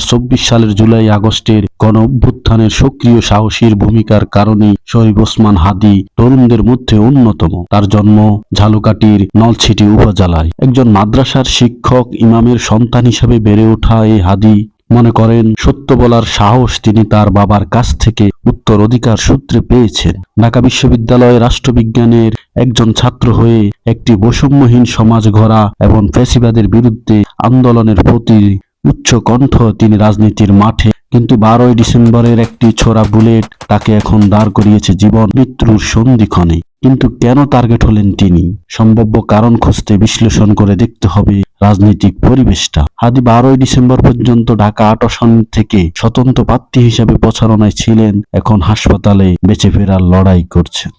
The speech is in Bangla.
সক্রিয় আগস্টের গণ অভ্যুত্থানের সক্রিয় সাহসীর ভূমিকার কারণে শহীদ ওসমান হাদি তরুণদের মধ্যে অন্যতম। তার জন্ম ঝালুকাটির নলছিটি উপজেলায়। একজন মাদ্রাসার শিক্ষক, ইমামের সন্তান হিসেবে বেড়ে ওঠা এই হাদি মনে করেন, সত্য বলার সাহস তিনি তার বাবার কাছ থেকে উত্তর অধিকার সূত্রে পেয়েছেন। ঢাকা বিশ্ববিদ্যালয়ে রাষ্ট্রবিজ্ঞানের একজন ছাত্র হয়ে একটি বৈষম্যহীন সমাজ গড়া এবং ফ্যাসিবাদের বিরুদ্ধে আন্দোলনের প্রতি উচ্চ কণ্ঠ তিনি রাজনীতির মাঠে, কিন্তু বারোই ডিসেম্বরের একটি ছোড়া বুলেট তাকে এখন দাঁড় করিয়েছে জীবন মৃত্যুর সন্ধিক্ষণে। কিন্তু কেন টার্গেট হলেন তিনি? সম্ভাব্য কারণ খুঁজতে বিশ্লেষণ করে দেখতে হবে রাজনৈতিক পরিবেশটা। আদি বারোই ডিসেম্বর পর্যন্ত ঢাকা আট থেকে স্বতন্ত্র প্রার্থী হিসেবে প্রচারণায় ছিলেন। এখন হাসপাতালে বেঁচে ফেরার লড়াই করছেন।